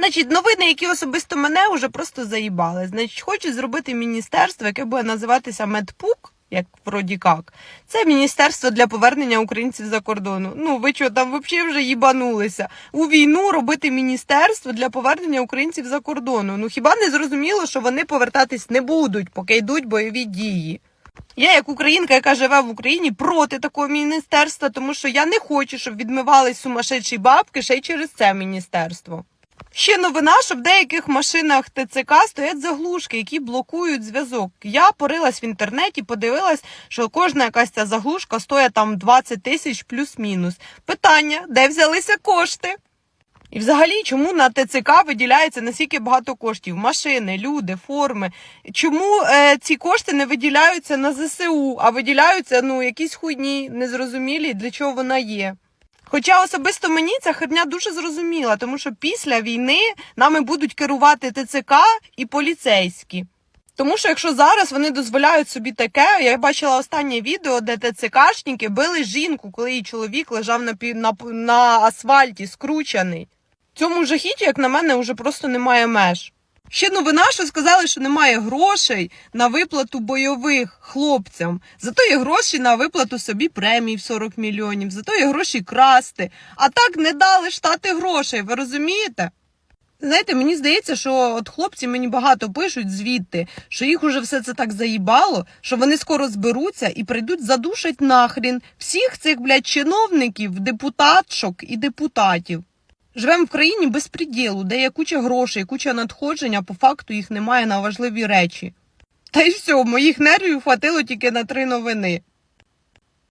Значить, новини, які особисто мене вже просто заїбали. Значить, хочуть зробити міністерство, яке буде називатися Медпук, як вроді як. Це міністерство для повернення українців за кордону. Ну, ви що, там взагалі вже їбанулися. У війну робити міністерство для повернення українців за кордону. Ну хіба не зрозуміло, що вони повертатись не будуть, поки йдуть бойові дії? Я, як українка, яка живе в Україні, проти такого міністерства, тому що я не хочу, щоб відмивались сумасшедші бабки ще й через це міністерство. Ще новина, що в деяких машинах ТЦК стоять заглушки, які блокують зв'язок. Я порилась в інтернеті, подивилась, що кожна якась ця заглушка стоїть там 20 тисяч плюс-мінус. Питання, де взялися кошти? І взагалі, чому на ТЦК виділяється настільки багато коштів? Машини, люди, форми. Чому е, ці кошти не виділяються на ЗСУ, а виділяються ну якісь хуйні, незрозумілі, для чого вона є? Хоча особисто мені ця херня дуже зрозуміла, тому що після війни нами будуть керувати ТЦК і поліцейські. Тому що якщо зараз вони дозволяють собі таке, я бачила останнє відео, де ТЦКшники били жінку, коли її чоловік лежав на, пі- на, на асфальті, скручений. Цьому жахіті, як на мене, вже просто немає меж. Ще новина, що сказали, що немає грошей на виплату бойових хлопцям. Зато є гроші на виплату собі премій в 40 мільйонів, зато є гроші красти. А так не дали штати грошей, ви розумієте? Знаєте, мені здається, що от хлопці мені багато пишуть звідти, що їх уже все це так заїбало, що вони скоро зберуться і прийдуть задушать нахрін всіх цих, блядь, чиновників, депутатшок і депутатів. Живемо в країні без приділу, де є куча грошей, куча надходжень, а по факту їх немає на важливі речі. Та й все, моїх нервів хватило тільки на три новини.